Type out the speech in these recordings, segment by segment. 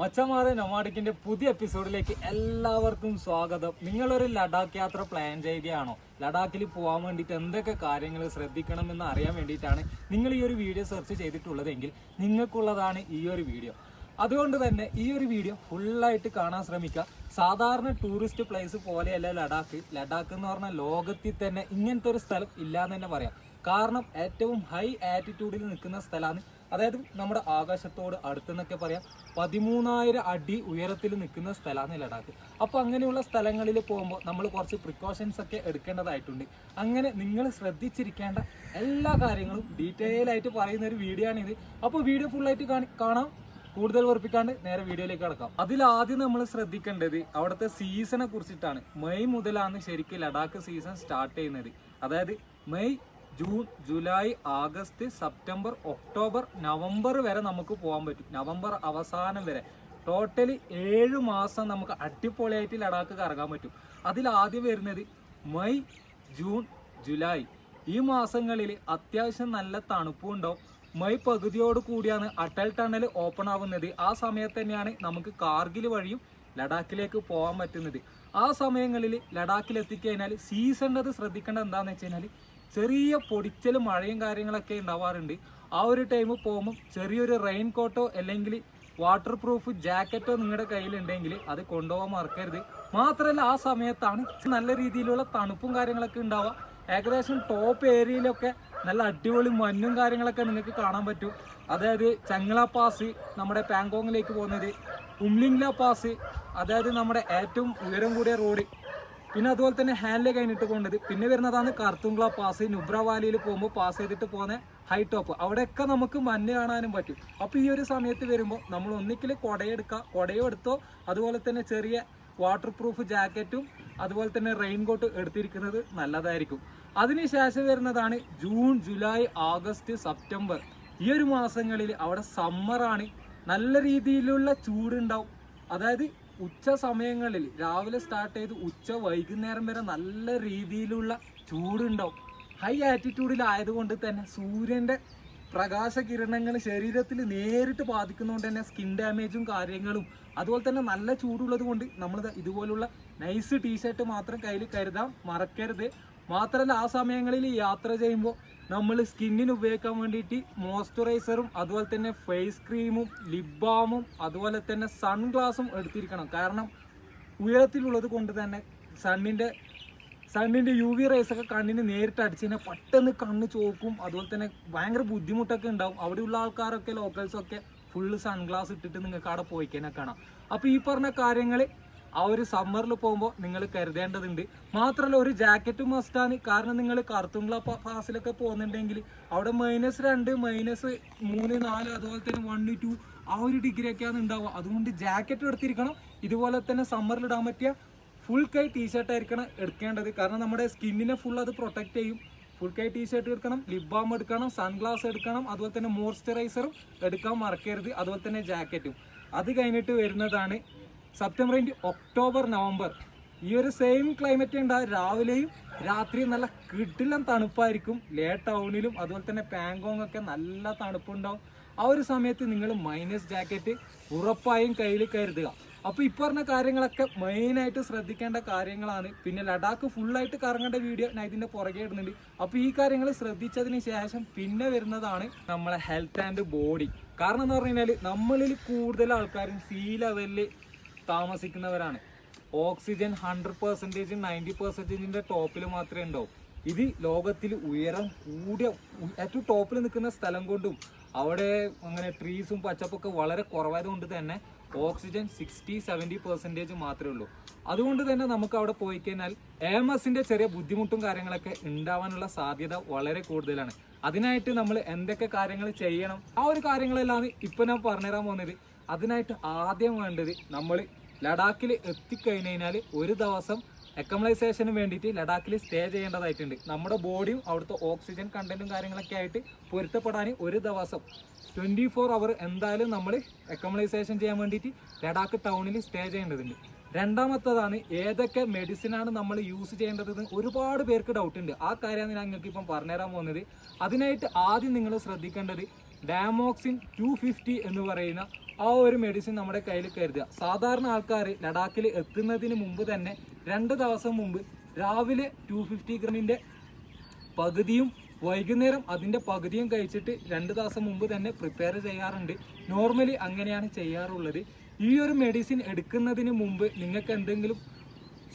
മച്ചമാരെ നൊമാഡിക്കിന്റെ പുതിയ എപ്പിസോഡിലേക്ക് എല്ലാവർക്കും സ്വാഗതം. നിങ്ങളൊരു ലഡാക്ക് യാത്ര പ്ലാൻ ചെയ്യുകയാണോ? ലഡാക്കിൽ പോകാൻ വേണ്ടിയിട്ട് എന്തൊക്കെ കാര്യങ്ങൾ ശ്രദ്ധിക്കണം എന്ന് അറിയാൻ വേണ്ടിയിട്ടാണ് നിങ്ങൾ ഈ ഒരു വീഡിയോ സെർച്ച് ചെയ്തിട്ടുള്ളതെങ്കിൽ നിങ്ങൾക്കുള്ളതാണ് ഈ ഒരു വീഡിയോ അതുകൊണ്ട് തന്നെ ഈ ഒരു വീഡിയോ ഫുള്ളായിട്ട് കാണാൻ ശ്രമിക്കുക. സാധാരണ ടൂറിസ്റ്റ് പ്ലേസ് പോലെയല്ല ലഡാക്ക്. ലഡാക്ക് എന്ന് പറഞ്ഞാൽ ലോകത്തിൽ തന്നെ ഇങ്ങനത്തെ ഒരു സ്ഥലം ഇല്ലാന്ന് തന്നെ പറയാം. കാരണം ഏറ്റവും ഹൈ ആറ്റിറ്റ്യൂഡിൽ നിൽക്കുന്ന സ്ഥലമാണ് അതായത് നമ്മുടെ ആകാശത്തോട് അടുത്തെന്നൊക്കെ പറയാം പതിമൂന്നായിരം അടി ഉയരത്തിൽ നിൽക്കുന്ന സ്ഥലമാണ് ലഡാക്ക്. അപ്പോൾ അങ്ങനെയുള്ള സ്ഥലങ്ങളിൽ പോകുമ്പോൾ നമ്മൾ കുറച്ച് പ്രിക്കോഷൻസ് ഒക്കെ എടുക്കേണ്ടതായിട്ടുണ്ട്. അങ്ങനെ നിങ്ങൾ ശ്രദ്ധിച്ചിരിക്കേണ്ട എല്ലാ കാര്യങ്ങളും ഡീറ്റെയിൽ ആയിട്ട് പറയുന്ന ഒരു വീഡിയോ ആണിത്. അപ്പോൾ വീഡിയോ ഫുള്ളായിട്ട് കാണി കൂടുതൽ ഉറപ്പിക്കാണ്ട് നേരെ വീഡിയോയിലേക്ക് കടക്കാം. അതിൽ ആദ്യം നമ്മൾ ശ്രദ്ധിക്കേണ്ടത് അവിടുത്തെ സീസണെ കുറിച്ചിട്ടാണ്. മെയ് മുതലാണ് ശരിക്കും ലഡാക്ക് സീസൺ സ്റ്റാർട്ട് ചെയ്യുന്നത്. അതായത് May June July August September October November വരെ നമുക്ക് പോകാൻ പറ്റും. നവംബർ അവസാനം വരെ. ടോട്ടലി ഏഴ് മാസം നമുക്ക് അടിപൊളിയായിട്ട് ലഡാക്ക് കറങ്ങാൻ പറ്റും. അതിൽ ആദ്യം വരുന്നത് മെയ് ജൂൺ ജൂലൈ. ഈ മാസങ്ങളിൽ അത്യാവശ്യം നല്ല തണുപ്പും ഉണ്ടാവും. മെയ് പകുതിയോട് കൂടിയാണ് അട്ടൽ ടണൽ ഓപ്പൺ ആവുന്നത്. ആ സമയത്ത് തന്നെയാണ് നമുക്ക് കാർഗിൽ വഴിയും ലഡാക്കിലേക്ക് പോകാൻ പറ്റുന്നത്. ആ സമയങ്ങളിൽ ലഡാക്കിൽ എത്തിക്കഴിഞ്ഞാൽ സീസണിന്റെ ശ്രദ്ധിക്കേണ്ടത് എന്താണെന്ന് വെച്ച് കഴിഞ്ഞാൽ ചെറിയ പൊടിച്ചലും മഴയും കാര്യങ്ങളൊക്കെ ഉണ്ടാവാറുണ്ട്. ആ ഒരു ടൈം പോകുമ്പോൾ ചെറിയൊരു റെയിൻ കോട്ടോ അല്ലെങ്കിൽ വാട്ടർ പ്രൂഫ് ജാക്കറ്റോ നിങ്ങളുടെ കയ്യിലുണ്ടെങ്കിൽ അത് കൊണ്ടുപോകാൻ മറക്കരുത്. മാത്രമല്ല ആ സമയത്താണ് നല്ല രീതിയിലുള്ള തണുപ്പും കാര്യങ്ങളൊക്കെ ഉണ്ടാവുക. ഏകദേശം ടോപ്പ് ഏരിയയിലൊക്കെ നല്ല അടിപൊളി മഞ്ഞും കാര്യങ്ങളൊക്കെ നിങ്ങൾക്ക് കാണാൻ പറ്റും. അതായത് ചങ്ങള പാസ് നമ്മുടെ പാങ്കോങ്ങിലേക്ക് പോകുന്നത് ഉംലിംഗ്ല പാസ് അതായത് നമ്മുടെ ഏറ്റവും ഉയരം കൂടിയ റോഡ് പിന്നെ അതുപോലെ തന്നെ ഹാൻഡിലെ കഴിഞ്ഞിട്ട് പോകേണ്ടത് പിന്നെ വരുന്നതാണ് കർത്തുങ്കള പാസ് നുബ്ര വാലിയിൽ പോകുമ്പോൾ പാസ് ചെയ്തിട്ട് പോകുന്ന ഹൈ ടോപ്പ് അവിടെയൊക്കെ നമുക്ക് മഞ്ഞ് കാണാനും പറ്റും. അപ്പോൾ ഈ ഒരു സമയത്ത് വരുമ്പോൾ നമ്മൾ ഒന്നിക്കൽ കുടയെടുക്കുക കുടയും എടുത്തോ അതുപോലെ തന്നെ ചെറിയ വാട്ടർ പ്രൂഫ് ജാക്കറ്റും അതുപോലെ തന്നെ റെയിൻകോട്ട് എടുത്തിരിക്കുന്നത് നല്ലതായിരിക്കും. അതിനുശേഷം വരുന്നതാണ് ജൂൺ ജൂലൈ ആഗസ്റ്റ് സെപ്റ്റംബർ ഈ ഒരു മാസങ്ങളിൽ അവിടെ സമ്മറാണ് നല്ല രീതിയിലുള്ള ചൂടുണ്ടാവും. അതായത് ഉച്ച സമയങ്ങളിൽ രാവിലെ സ്റ്റാർട്ട് ചെയ്ത് ഉച്ച വൈകുന്നേരം വരെ നല്ല രീതിയിലുള്ള ചൂടുണ്ടാവും. ഹൈ ആറ്റിറ്റ്യൂഡിലായതുകൊണ്ട് തന്നെ സൂര്യന്റെ പ്രകാശകിരണങ്ങൾ ശരീരത്തിൽ നേരിട്ട് ബാധിക്കുന്നതുകൊണ്ട് തന്നെ സ്കിൻ ഡാമേജും കാര്യങ്ങളും അതുപോലെ തന്നെ നല്ല ചൂടുള്ളത് കൊണ്ട് നമ്മൾ ഇതുപോലുള്ള നൈസ് ടീഷർട്ട് മാത്രം കയ്യിൽ കരുതാം മറക്കരുത്. മാത്രമല്ല ആ സമയങ്ങളിൽ യാത്ര ചെയ്യുമ്പോൾ നമ്മൾ സ്കിന്നിന് ഉപയോഗിക്കാൻ വേണ്ടിയിട്ട് മോയ്സ്ചറൈസറും അതുപോലെ തന്നെ ഫേസ് ക്രീമും ലിപ് ബാമും അതുപോലെ തന്നെ സൺഗ്ലാസും എടുത്തിരിക്കണം. കാരണം ഉയരത്തിലുള്ളത് കൊണ്ട് തന്നെ സണ്ണിന്റെ സണ്ണിന്റെ യു വി ഒക്കെ കണ്ണിന് നേരിട്ട് അടിച്ച് കഴിഞ്ഞാൽ പെട്ടെന്ന് കണ്ണ് ചോക്കും. അതുപോലെ തന്നെ ഭയങ്കര ബുദ്ധിമുട്ടൊക്കെ ഉണ്ടാവും. അവിടെയുള്ള ആൾക്കാരൊക്കെ ലോക്കൽസൊക്കെ ഫുള്ള് സൺഗ്ലാസ് ഇട്ടിട്ട് നിങ്ങൾക്ക് അവിടെ പോയി കഴിഞ്ഞാൽ കാണാം. അപ്പോൾ ഈ പറഞ്ഞ കാര്യങ്ങൾ ആ ഒരു സമ്മറിൽ പോകുമ്പോൾ നിങ്ങൾ കരുതേണ്ടതുണ്ട്. മാത്രമല്ല ഒരു ജാക്കറ്റ് മസ്റ്റാണ് കാരണം നിങ്ങൾ കറുത്തുങ്കള പാസിലൊക്കെ പോകുന്നുണ്ടെങ്കിൽ അവിടെ മൈനസ് രണ്ട് മൈനസ് മൂന്ന് നാല് അതുപോലെ തന്നെ വൺ ടു ആ ഒരു ഡിഗ്രി ആണ് ഉണ്ടാവുക. അതുകൊണ്ട് ജാക്കറ്റ് എടുത്തിരിക്കണം. ഇതുപോലെ തന്നെ സമ്മറിൽ ഇടാൻ പറ്റിയ ഫുൾ കൈ ടീഷർട്ട് ആയിരിക്കണം എടുക്കേണ്ടത്. കാരണം നമ്മുടെ സ്കിന്നിനെ ഫുൾ അത് പ്രൊട്ടക്ട് ചെയ്യും. ഫുൾ കൈ ടീഷർട്ട് എടുക്കണം ലിപ് ബാം എടുക്കണം സൺഗ്ലാസ് എടുക്കണം അതുപോലെ തന്നെ മോയ്സ്ചറൈസറും എടുക്കാൻ മറക്കരുത്. അതുപോലെ തന്നെ ജാക്കറ്റും അത് കഴിഞ്ഞിട്ട് വരുന്നതാണ് സെപ്റ്റംബർ ഇന്റ് ഒക്ടോബർ നവംബർ. ഈ ഒരു സെയിം ക്ലൈമറ്റ് ഉണ്ടാകും രാവിലെയും രാത്രിയും നല്ല കിടിലം തണുപ്പായിരിക്കും. ലേ ടൗണിലും അതുപോലെ തന്നെ പാങ്കോങ് ഒക്കെ നല്ല തണുപ്പുണ്ടാവും. ആ ഒരു സമയത്ത് നിങ്ങൾ മൈനസ് ജാക്കറ്റ് ഉറപ്പായും കയ്യിൽ കരുതുക. അപ്പോൾ ഈ പറഞ്ഞ കാര്യങ്ങളൊക്കെ മെയിനായിട്ട് ശ്രദ്ധിക്കേണ്ട കാര്യങ്ങളാണ്. പിന്നെ ലഡാക്ക് ഫുള്ളായിട്ട് കറങ്ങേണ്ട വീഡിയോ ഞാൻ ഇതിന്റെ പുറകെ ഇടുന്നുണ്ട്. അപ്പോൾ ഈ കാര്യങ്ങൾ ശ്രദ്ധിച്ചതിന് ശേഷം പിന്നെ വരുന്നതാണ് നമ്മളെ ഹെൽത്ത് ആൻഡ് ബോഡി കാരണം എന്ന് പറഞ്ഞു കഴിഞ്ഞാൽ നമ്മളിൽ കൂടുതൽ ആൾക്കാരും സീ ലെവലിൽ താമസിക്കുന്നവരാണ്. ഓക്സിജൻ ഹൺഡ്രഡ് പെർസെന്റേജ് നയന്റി പെർസെന്റേജിന്റെ ടോപ്പിൽ മാത്രമേ ഉണ്ടാവും. ഇത് ലോകത്തിൽ ഉയരം കൂടിയ ഏറ്റവും ടോപ്പിൽ നിൽക്കുന്ന സ്ഥലം കൊണ്ടും അവിടെ അങ്ങനെ ട്രീസും പച്ചപ്പൊക്കെ വളരെ കുറവായതുകൊണ്ട് തന്നെ ഓക്സിജൻ സിക്സ്റ്റി സെവന്റി പെർസെന്റേജ് മാത്രമേ ഉള്ളൂ. അതുകൊണ്ട് തന്നെ നമുക്ക് അവിടെ പോയി കഴിഞ്ഞാൽ എം എസിന്റെ ചെറിയ ബുദ്ധിമുട്ടും കാര്യങ്ങളൊക്കെ ഉണ്ടാവാനുള്ള സാധ്യത വളരെ കൂടുതലാണ്. അതിനായിട്ട് നമ്മൾ എന്തൊക്കെ കാര്യങ്ങൾ ചെയ്യണം? ആ ഒരു കാര്യങ്ങളെല്ലാം ഇപ്പൊ ഞാൻ പറഞ്ഞുതരാൻ പോകുന്നത്. അതിനായിട്ട് ആദ്യം വേണ്ടത് നമ്മൾ ലഡാക്കിൽ എത്തിക്കഴിഞ്ഞ് കഴിഞ്ഞാൽ ഒരു ദിവസം അക്കമലൈസേഷന് വേണ്ടിയിട്ട് ലഡാക്കിൽ സ്റ്റേ ചെയ്യേണ്ടതായിട്ടുണ്ട്. നമ്മുടെ ബോഡിയും അവിടുത്തെ ഓക്സിജൻ കണ്ടന്റും കാര്യങ്ങളൊക്കെ ആയിട്ട് പൊരുത്തപ്പെടാൻ ഒരു ദിവസം. ട്വന്റി ഫോർ അവർ എന്തായാലും നമ്മൾ അക്കമലൈസേഷൻ ചെയ്യാൻ വേണ്ടിയിട്ട് ലഡാക്ക് ടൗണിൽ സ്റ്റേ ചെയ്യേണ്ടതുണ്ട്. രണ്ടാമത്തതാണ് ഏതൊക്കെ മെഡിസിനാണ് നമ്മൾ യൂസ് ചെയ്യേണ്ടതെന്ന് ഒരുപാട് പേർക്ക് ഡൗട്ട് ഉണ്ട് ആ കാര്യമാണ് ഞാൻ നിങ്ങൾക്ക് ഇപ്പം പറഞ്ഞുതരാൻ പോകുന്നത്. അതിനായിട്ട് ആദ്യം നിങ്ങൾ ശ്രദ്ധിക്കേണ്ടത് ഡാമോക്സിൻ ടു ഫിഫ്റ്റി എന്ന് പറയുന്ന ആ ഒരു മെഡിസിൻ നമ്മുടെ കയ്യിൽ കരുതുക. സാധാരണ ആൾക്കാർ ലഡാക്കിൽ എത്തുന്നതിന് മുമ്പ് തന്നെ രണ്ട് ദിവസം മുമ്പ് രാവിലെ ടു ഫിഫ്റ്റി ഗ്രാമിന്റെ പകുതിയും വൈകുന്നേരം അതിന്റെ പകുതിയും കഴിച്ചിട്ട് രണ്ട് ദിവസം മുമ്പ് തന്നെ പ്രിപ്പയർ ചെയ്യാറുണ്ട്. നോർമലി അങ്ങനെയാണ് ചെയ്യാറുള്ളത്. ഈ ഒരു മെഡിസിൻ എടുക്കുന്നതിന് മുമ്പ് നിങ്ങൾക്ക് എന്തെങ്കിലും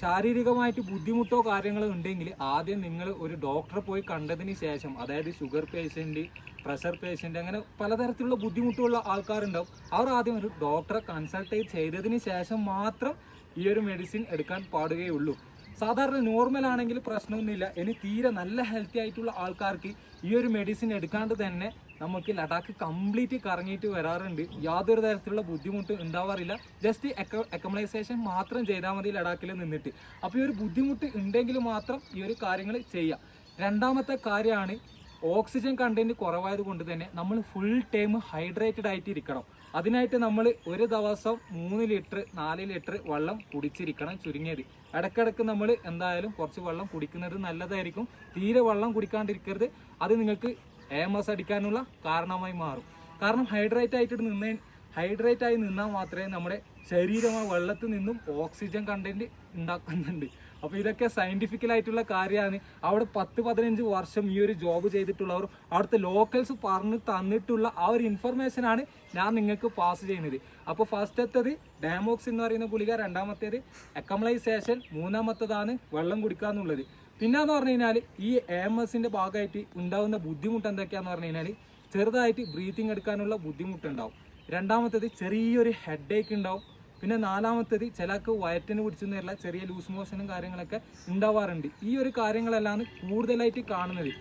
ശാരീരികമായിട്ട് ബുദ്ധിമുട്ടോ കാര്യങ്ങളോ ഉണ്ടെങ്കിൽ ആദ്യം നിങ്ങൾ ഒരു ഡോക്ടറെ പോയി കണ്ടതിന് ശേഷം അതായത് ഷുഗർ പേഷ്യന്റ് പ്രഷർ പേഷ്യന്റ് അങ്ങനെ പലതരത്തിലുള്ള ബുദ്ധിമുട്ടുള്ള ആൾക്കാരുണ്ടാവും. അവർ ആദ്യം ഒരു ഡോക്ടറെ കൺസൾട്ട് ചെയ്തതിന് ശേഷം മാത്രം ഈ ഒരു മെഡിസിൻ എടുക്കാൻ പാടുകയുള്ളൂ. സാധാരണ നോർമൽ ആണെങ്കിൽ പ്രശ്നമൊന്നുമില്ല. ഇനി തീരെ നല്ല ഹെൽത്തി ആയിട്ടുള്ള ആൾക്കാർക്ക് ഈ ഒരു മെഡിസിൻ എടുക്കാണ്ട് തന്നെ നമുക്ക് ലഡാക്ക് കംപ്ലീറ്റ് കറങ്ങിയിട്ട് വരാറുണ്ട്. യാതൊരു തരത്തിലുള്ള ബുദ്ധിമുട്ട് ഉണ്ടാവാറില്ല. ജസ്റ്റ് അക്കമഡൈസേഷൻ മാത്രം ചെയ്താൽ മതി ലഡാക്കിൽ നിന്നിട്ട്. അപ്പോൾ ഈ ഒരു ബുദ്ധിമുട്ട് ഉണ്ടെങ്കിൽ മാത്രം ഈ ഒരു കാര്യങ്ങൾ ചെയ്യാം. രണ്ടാമത്തെ കാര്യമാണ് ഓക്സിജൻ കണ്ടന്റ് കുറവായത് കൊണ്ട് തന്നെ നമ്മൾ ഫുൾ ടൈം ഹൈഡ്രേറ്റഡ് ആയിട്ട് ഇരിക്കണം. അതിനായിട്ട് നമ്മൾ ഒരു ദിവസം മൂന്ന് ലിറ്റർ നാല് ലിറ്റർ വെള്ളം കുടിച്ചിരിക്കണം ചുരുങ്ങിയത്. ഇടയ്ക്കിടയ്ക്ക് നമ്മൾ എന്തായാലും കുറച്ച് വെള്ളം കുടിക്കുന്നത് നല്ലതായിരിക്കും. തീരെ വെള്ളം കുടിക്കാണ്ടിരിക്കരുത്. അത് നിങ്ങൾക്ക് എ എം എസ് അടിക്കാനുള്ള കാരണമായി മാറും. കാരണം ഹൈഡ്രേറ്റ് ആയിട്ട് നിന്ന് ഹൈഡ്രേറ്റ് ആയി നിന്നാൽ മാത്രമേ നമ്മുടെ ശരീരം ആ വെള്ളത്തിൽ നിന്നും ഓക്സിജൻ കണ്ടന്റ് ഉണ്ടാക്കുന്നുണ്ട്. അപ്പോൾ ഇതൊക്കെ സയന്റിഫിക്കൽ ആയിട്ടുള്ള കാര്യമാണ്. അവിടെ പത്ത് പതിനഞ്ച് വർഷം ഈ ഒരു ജോബ് ചെയ്തിട്ടുള്ളവർ അവിടുത്തെ ലോക്കൽസ് പറഞ്ഞ് തന്നിട്ടുള്ള ആ ഒരു ഇൻഫർമേഷൻ ആണ് ഞാൻ നിങ്ങൾക്ക് പാസ് ചെയ്യുന്നത്. അപ്പോൾ ഫസ്റ്റത്തത് ഡാമോക്സ് എന്ന് പറയുന്ന ഗുളിക രണ്ടാമത്തേത് അക്കമലൈസേഷൻ മൂന്നാമത്തതാണ് വെള്ളം കുടിക്കുക എന്നുള്ളത് പിന്നെ എന്ന് പറഞ്ഞു കഴിഞ്ഞാൽ ഈ എ എം എസിന്റെ ഭാഗമായിട്ട് ഉണ്ടാകുന്ന ബുദ്ധിമുട്ട് എന്തൊക്കെയാന്ന് പറഞ്ഞു കഴിഞ്ഞാൽ ചെറുതായിട്ട് ബ്രീത്തിങ് എടുക്കാനുള്ള ബുദ്ധിമുട്ടുണ്ടാവും. രണ്ടാമത്തേത് ചെറിയൊരു ഹെഡ് ഏക്ക് ഉണ്ടാവും. പിന്നെ നാലാമത്തേത് ചിലക്ക് വയറ്റിന് പിടിച്ചെന്ന് വരില്ല ചെറിയ ലൂസ് മോഷനും കാര്യങ്ങളൊക്കെ ഉണ്ടാവാറുണ്ട്. ഈ ഒരു കാര്യങ്ങളെല്ലാം കൂടുതലായിട്ട് കാണുന്നത്.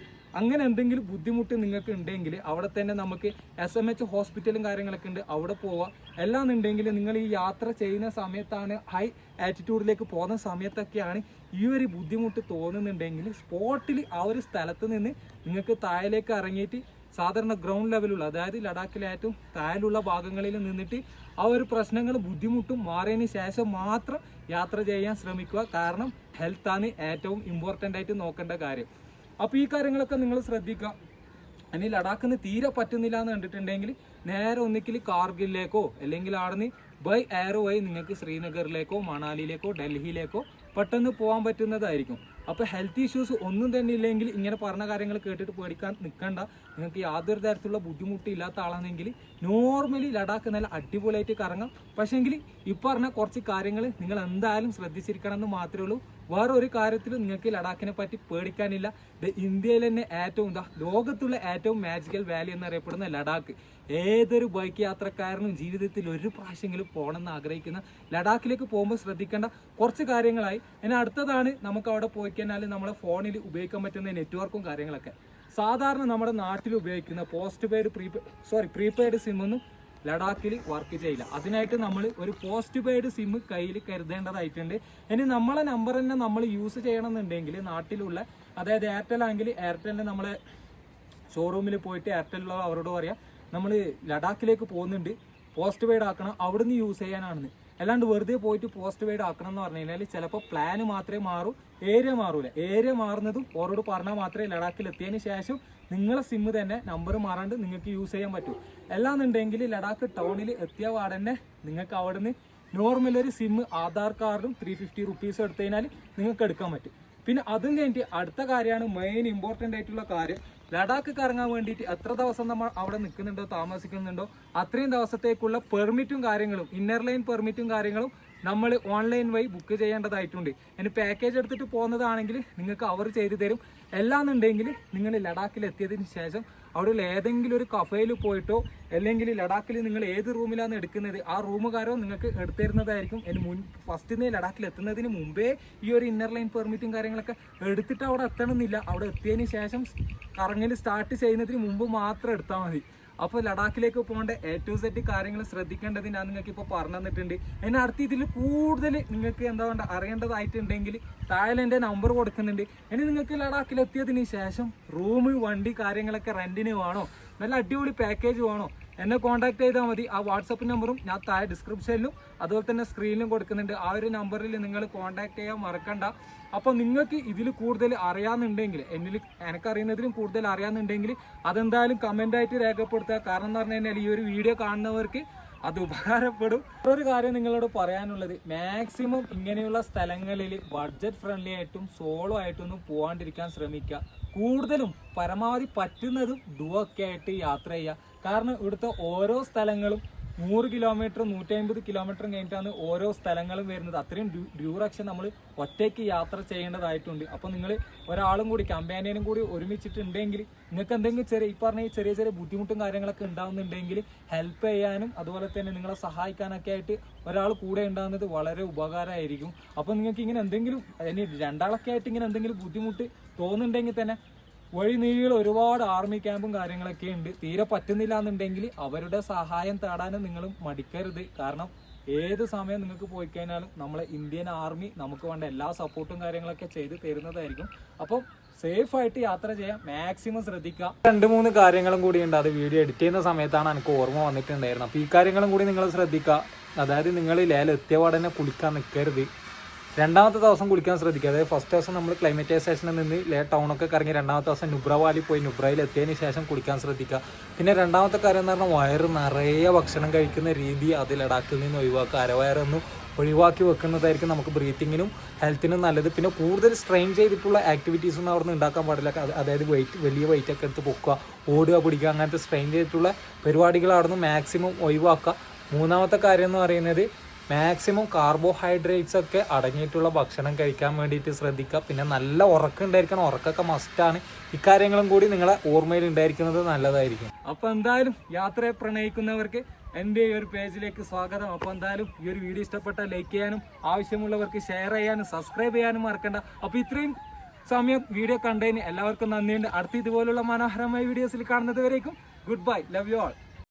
അങ്ങനെ എന്തെങ്കിലും ബുദ്ധിമുട്ട് നിങ്ങൾക്ക് ഉണ്ടെങ്കിൽ അവിടെ തന്നെ നമുക്ക് എസ് എം എച്ച് ഹോസ്പിറ്റലും കാര്യങ്ങളൊക്കെ ഉണ്ട്. അവിടെ പോവാം. എല്ലാം ഉണ്ടെങ്കിൽ നിങ്ങൾ ഈ യാത്ര ചെയ്യുന്ന സമയത്താണ് ഹൈ ആറ്റിറ്റ്യൂഡിലേക്ക് പോകുന്ന സമയത്തൊക്കെയാണ് ഈ ഒരു ബുദ്ധിമുട്ട് തോന്നുന്നുണ്ടെങ്കിൽ സ്പോട്ടിൽ ആ ഒരു സ്ഥലത്ത് നിന്ന് നിങ്ങൾക്ക് താഴേക്ക് ഇറങ്ങിയിട്ട് സാധാരണ ഗ്രൗണ്ട് ലെവലുള്ള അതായത് ലഡാക്കിലെ ഏറ്റവും താഴെയുള്ള ഭാഗങ്ങളിൽ നിന്നിട്ട് ആ ഒരു പ്രശ്നങ്ങൾ ബുദ്ധിമുട്ടും മാറിയതിന് ശേഷം മാത്രം യാത്ര ചെയ്യാൻ ശ്രമിക്കുക. കാരണം ഹെൽത്താണ് ഏറ്റവും ഇമ്പോർട്ടന്റ് ആയിട്ട് നോക്കേണ്ട കാര്യം. അപ്പോൾ ഈ കാര്യങ്ങളൊക്കെ നിങ്ങൾ ശ്രദ്ധിക്കുക. ഇനി ലഡാക്കിൽ നിന്ന് തീരെ പറ്റുന്നില്ല എന്ന് കണ്ടിട്ടുണ്ടെങ്കിൽ നേരെ ഒന്നിക്കിൽ കാർഗിലേക്കോ അല്ലെങ്കിൽ അവിടുന്ന് ബൈ എയർ വഴി നിങ്ങൾക്ക് ശ്രീനഗറിലേക്കോ മണാലിയിലേക്കോ ഡൽഹിയിലേക്കോ പെട്ടെന്ന് പോകാൻ പറ്റുന്നതായിരിക്കും. അപ്പോൾ ഹെൽത്ത് ഇഷ്യൂസ് ഒന്നും തന്നെ ഇല്ലെങ്കിൽ ഇങ്ങനെ പറഞ്ഞ കാര്യങ്ങൾ കേട്ടിട്ട് പേടിക്കാൻ നിൽക്കണ്ട. നിങ്ങൾക്ക് യാതൊരു തരത്തിലുള്ള ബുദ്ധിമുട്ട് ഇല്ലാത്ത ആളാണെങ്കിൽ നോർമലി ലഡാക്ക് നല്ല അടിപൊളിയായിട്ട് കറങ്ങാം. പക്ഷേങ്കിൽ ഈ പറഞ്ഞ കുറച്ച് കാര്യങ്ങൾ നിങ്ങൾ എന്തായാലും ശ്രദ്ധിച്ചിരിക്കണം എന്ന് മാത്രമേ ഉള്ളൂ. വേറെ ഒരു കാര്യത്തിലും നിങ്ങൾക്ക് ലഡാക്കിനെ പറ്റി പേടിക്കാനില്ല. ഇന്ത്യയിൽ തന്നെ ഏറ്റവും എന്താ ലോകത്തുള്ള ഏറ്റവും മാജിക്കൽ വാലി എന്നറിയപ്പെടുന്ന ലഡാക്ക്. ഏതൊരു ബൈക്ക് യാത്രക്കാരനും ജീവിതത്തിൽ ഒരു പ്രാവശ്യമെങ്കിലും പോകണമെന്ന് ആഗ്രഹിക്കുന്ന ലഡാക്കിലേക്ക് പോകുമ്പോൾ ശ്രദ്ധിക്കേണ്ട കുറച്ച് കാര്യങ്ങളായി. ഇനി അടുത്തതാണ് നമുക്ക് അവിടെ പോയി കഴിഞ്ഞാൽ നമ്മളെ ഫോണിൽ ഉപയോഗിക്കാൻ പറ്റുന്ന നെറ്റ്വർക്കും കാര്യങ്ങളൊക്കെ. സാധാരണ നമ്മുടെ നാട്ടിൽ ഉപയോഗിക്കുന്ന postpaid prepaid sorry prepaid സിമ്മൊന്നും ലഡാക്കിൽ വർക്ക് ചെയ്യില്ല. അതിനായിട്ട് നമ്മൾ ഒരു പോസ്റ്റ് പെയ്ഡ് സിം കയ്യിൽ കരുതേണ്ടതായിട്ടുണ്ട്. ഇനി നമ്മളെ നമ്പർ തന്നെ നമ്മൾ യൂസ് ചെയ്യണമെന്നുണ്ടെങ്കിൽ നാട്ടിലുള്ള അതായത് എയർടെൽ ആണെങ്കിൽ എയർടെലിന്റെ നമ്മളെ ഷോറൂമിൽ പോയിട്ട് എയർടെല്ലുള്ള അവരോട് പറയാം നമ്മൾ ലഡാക്കിലേക്ക് പോകുന്നുണ്ട് പോസ്റ്റ് പെയ്ഡ് ആക്കണം അവിടുന്ന് യൂസ് ചെയ്യാനാണെന്ന്. അല്ലാണ്ട് വെറുതെ പോയിട്ട് പോസ്റ്റ് പെയ്ഡ് ആക്കണം എന്ന് പറഞ്ഞു കഴിഞ്ഞാൽ ചിലപ്പോൾ പ്ലാന് മാത്രമേ മാറൂ ഏരിയ മാറൂല. ഏരിയ മാറുന്നതും ഓരോട് പറഞ്ഞാൽ മാത്രമേ ലഡാക്കിൽ എത്തിയതിന് ശേഷം നിങ്ങളെ സിമ്മ് തന്നെ നമ്പർ മാറാണ്ട് നിങ്ങൾക്ക് യൂസ് ചെയ്യാൻ പറ്റൂ. അല്ലാന്നുണ്ടെങ്കിൽ ലഡാക്ക് ടൗണിൽ എത്തിയ പാടന്നെ നിങ്ങൾക്ക് അവിടുന്ന് നോർമൽ ഒരു സിമ്മ് ആധാർ കാർഡും ത്രീ ഫിഫ്റ്റി റുപ്പീസ് എടുത്തു കഴിഞ്ഞാൽ നിങ്ങൾക്ക് എടുക്കാൻ പറ്റും. പിന്നെ അതും കഴിഞ്ഞിട്ട് അടുത്ത കാര്യമാണ് മെയിൻ ഇമ്പോർട്ടന്റ് ആയിട്ടുള്ള കാര്യം. ലഡാക്ക് കറങ്ങാൻ വേണ്ടിയിട്ട് എത്ര ദിവസം നമ്മൾ അവിടെ നിൽക്കുന്നുണ്ടോ താമസിക്കുന്നുണ്ടോ അത്രയും ദിവസത്തേക്കുള്ള പെർമിറ്റും കാര്യങ്ങളും ഇന്നർ ലൈൻ പെർമിറ്റും കാര്യങ്ങളും നമ്മൾ ഓൺലൈൻ വഴി ബുക്ക് ചെയ്യേണ്ടതായിട്ടുണ്ട്. ഇനി പാക്കേജ് എടുത്തിട്ട് പോകുന്നതാണെങ്കിൽ നിങ്ങൾക്ക് അവർ ചെയ്തു തരും. എല്ലാന്നുണ്ടെങ്കിൽ നിങ്ങൾ ലഡാക്കിൽ എത്തിയതിന് ശേഷം അവിടെയുള്ള ഏതെങ്കിലും ഒരു കഫേയിൽ പോയിട്ടോ അല്ലെങ്കിൽ ലഡാക്കിൽ നിങ്ങൾ ഏത് റൂമിലാണ് എടുക്കുന്നത് ആ റൂമുകാരോ നിങ്ങൾക്ക് എടുത്തിരുന്നതായിരിക്കും. അതിന് മുൻ ഫസ്റ്റ് നിന്ന് ലഡാക്കിൽ എത്തുന്നതിന് മുമ്പേ ഈ ഒരു ഇന്നർ ലൈൻ പെർമിറ്റും കാര്യങ്ങളൊക്കെ എടുത്തിട്ട് അവിടെ എത്തണമെന്നില്ല. അവിടെ എത്തിയതിന് ശേഷം കറങ്ങൽ സ്റ്റാർട്ട് ചെയ്യുന്നതിന് മുമ്പ് മാത്രം എടുത്താൽ മതി. അപ്പോൾ ലഡാക്കിലേക്ക് പോകേണ്ട എ ടു സെറ്റ് കാര്യങ്ങൾ ശ്രദ്ധിക്കേണ്ടത് ഞാൻ നിങ്ങൾക്ക് ഇപ്പോൾ പറഞ്ഞു തന്നിട്ടുണ്ട്. എന്നെ അടുത്ത് ഇതിൽ കൂടുതൽ നിങ്ങൾക്ക് എന്താ വേണ്ട അറിയേണ്ടതായിട്ടുണ്ടെങ്കിൽ താഴെ എന്റെ നമ്പർ കൊടുക്കുന്നുണ്ട്. ഇനി നിങ്ങൾക്ക് ലഡാക്കിലെത്തിയതിന് ശേഷം റൂം വണ്ടി കാര്യങ്ങളൊക്കെ റെന്റിന് വേണോ? നല്ല അടിപൊളി പാക്കേജ് വേണോ? എന്നെ കോൺടാക്ട് ചെയ്താൽ മതി. ആ വാട്സപ്പ് നമ്പറും ഞാൻ താഴെ ഡിസ്ക്രിപ്ഷനിലും അതുപോലെ തന്നെ സ്ക്രീനിലും കൊടുക്കുന്നുണ്ട്. ആ ഒരു നമ്പറിൽ നിങ്ങൾ കോൺടാക്ട് ചെയ്യാൻ മറക്കണ്ട. അപ്പോൾ നിങ്ങൾക്ക് ഇതിൽ കൂടുതൽ അറിയാമെന്നുണ്ടെങ്കിൽ എന്നിൽ എനിക്കറിയുന്നതിലും കൂടുതൽ അറിയാമെന്നുണ്ടെങ്കിൽ അതെന്തായാലും കമന്റായിട്ട് രേഖപ്പെടുത്തുക. കാരണം എന്ന് പറഞ്ഞു കഴിഞ്ഞാൽ ഈ ഒരു വീഡിയോ കാണുന്നവർക്ക് അത് ഉപകാരപ്പെടും. ഒരു കാര്യം നിങ്ങളോട് പറയാനുള്ളത്. മാക്സിമം ഇങ്ങനെയുള്ള സ്ഥലങ്ങളിൽ ബഡ്ജറ്റ് ഫ്രണ്ട്ലി ആയിട്ടും സോളോ ആയിട്ടും ഒന്നും പോകാണ്ടിരിക്കാൻ ശ്രമിക്കുക. കൂടുതലും പരമാവധി പറ്റുന്നതും ഡുവൊക്കെ ആയിട്ട് യാത്ര ചെയ്യുക. കാരണം ഇവിടുത്തെ ഓരോ സ്ഥലങ്ങളും നൂറ് കിലോമീറ്റർ നൂറ്റി അമ്പത് കിലോമീറ്റർ കഴിഞ്ഞിട്ടാണ് ഓരോ സ്ഥലങ്ങളും വരുന്നത്. അത്രയും ഡ്യൂറക്ഷൻ നമ്മൾ ഒറ്റയ്ക്ക് യാത്ര ചെയ്യേണ്ടതായിട്ടുണ്ട്. അപ്പോൾ നിങ്ങൾ ഒരാളും കൂടി കമ്പാനിയനും കൂടി ഒരുമിച്ചിട്ടുണ്ടെങ്കിൽ നിങ്ങൾക്ക് എന്തെങ്കിലും ചെറിയ ഈ പറഞ്ഞ ചെറിയ ചെറിയ ബുദ്ധിമുട്ടും കാര്യങ്ങളൊക്കെ ഉണ്ടാവുന്നുണ്ടെങ്കിൽ ഹെൽപ്പ് ചെയ്യാനും അതുപോലെ തന്നെ നിങ്ങളെ സഹായിക്കാനൊക്കെ ആയിട്ട് ഒരാൾ കൂടെ ഉണ്ടാകുന്നത് വളരെ ഉപകാരമായിരിക്കും. അപ്പോൾ നിങ്ങൾക്ക് ഇങ്ങനെ എന്തെങ്കിലും ഇനി രണ്ടാളൊക്കെ ആയിട്ട് ഇങ്ങനെ എന്തെങ്കിലും ബുദ്ധിമുട്ട് തോന്നുന്നുണ്ടെങ്കിൽ തന്നെ വഴി നീളം ഒരുപാട് ആർമി ക്യാമ്പും കാര്യങ്ങളൊക്കെ ഉണ്ട്. തീരെ പറ്റുന്നില്ല എന്നുണ്ടെങ്കിൽ അവരുടെ സഹായം തേടാനും നിങ്ങൾ മടിക്കരുത്. കാരണം ഏത് സമയം നിങ്ങൾക്ക് പോയി കഴിഞ്ഞാലും നമ്മളെ ഇന്ത്യൻ ആർമി നമുക്ക് വേണ്ട എല്ലാ സപ്പോർട്ടും കാര്യങ്ങളൊക്കെ ചെയ്ത് തരുന്നതായിരിക്കും. അപ്പം സേഫ് ആയിട്ട് യാത്ര ചെയ്യാം മാക്സിമം ശ്രദ്ധിക്കുക. രണ്ട് മൂന്ന് കാര്യങ്ങളും കൂടി ഉണ്ട്. അത് വീഡിയോ എഡിറ്റ് ചെയ്യുന്ന സമയത്താണ് എനിക്ക് ഓർമ്മ വന്നിട്ടുണ്ടായിരുന്നത്. അപ്പോൾ ഈ കാര്യങ്ങളും കൂടി നിങ്ങൾ ശ്രദ്ധിക്കുക. അതായത് നിങ്ങൾ ലേലം എത്തിയ പാടന്നെ കുളിക്കാൻ നിൽക്കരുത് രണ്ടാമത്തെ ദിവസം കുളിക്കാൻ ശ്രദ്ധിക്കുക. അതായത് ഫസ്റ്റ് ദിവസം നമ്മൾ ക്ലൈമറ്റൈസേഷനിൽ നിന്ന് ലേ ടൗണൊക്കെ കറങ്ങി രണ്ടാമത്തെ ദിവസം നുബ്ര വാലി പോയി നുബ്രയിൽ എത്തിയതിന് ശേഷം കുളിക്കാൻ ശ്രദ്ധിക്കുക. പിന്നെ രണ്ടാമത്തെ കാര്യം എന്ന് പറഞ്ഞാൽ വയറ് നിറയെ ഭക്ഷണം കഴിക്കുന്ന രീതി അത് ലഡാക്കിൽ നിന്ന് ഒഴിവാക്കുക. അരവയറൊന്നും ഒഴിവാക്കി വെക്കുന്നതായിരിക്കും നമുക്ക് ബ്രീത്തിങ്ങിനും ഹെൽത്തിനും നല്ലത്. പിന്നെ കൂടുതൽ സ്ട്രെയിൻ ചെയ്തിട്ടുള്ള ആക്ടിവിറ്റീസ് ഒന്നും അവിടെ നിന്ന് ഉണ്ടാക്കാൻ പാടില്ല. അതായത് വെയിറ്റ് വലിയ വെയിറ്റ് ഒക്കെ എടുത്ത് പൊക്കുക ഓടുക പിടിക്കുക അങ്ങനത്തെ സ്ട്രെയിൻ ചെയ്തിട്ടുള്ള പരിപാടികൾ അവിടെ നിന്ന് മാക്സിമം ഒഴിവാക്കുക. മൂന്നാമത്തെ കാര്യം എന്ന് പറയുന്നത് മാക്സിമം കാർബോഹൈഡ്രേറ്റ്സ് ഒക്കെ അടങ്ങിയിട്ടുള്ള ഭക്ഷണം കഴിക്കാൻ വേണ്ടിയിട്ട് ശ്രദ്ധിക്കുക. പിന്നെ നല്ല ഉറക്കം ഉണ്ടായിരിക്കണം. ഉറക്കമൊക്കെ മസ്റ്റാണ് ഇക്കാര്യങ്ങളും കൂടി നിങ്ങളെ ഓർമ്മയിൽ ഉണ്ടായിരിക്കുന്നത് നല്ലതായിരിക്കും. അപ്പൊ എന്തായാലും യാത്രയെ പ്രണയിക്കുന്നവർക്ക് എന്റെ ഈ ഒരു പേജിലേക്ക് സ്വാഗതം. അപ്പോൾ എന്തായാലും ഈ ഒരു വീഡിയോ ഇഷ്ടപ്പെട്ട ലൈക്ക് ചെയ്യാനും ആവശ്യമുള്ളവർക്ക് ഷെയർ ചെയ്യാനും സബ്സ്ക്രൈബ് ചെയ്യാനും മറക്കണ്ട. അപ്പോൾ ഇത്രയും സമയം വീഡിയോ കണ്ടതിന് എല്ലാവർക്കും നന്ദിയുണ്ട്. അടുത്ത ഇതുപോലുള്ള മനോഹരമായ വീഡിയോസിൽ കാണുന്നത് വരേക്കും. Goodbye love you all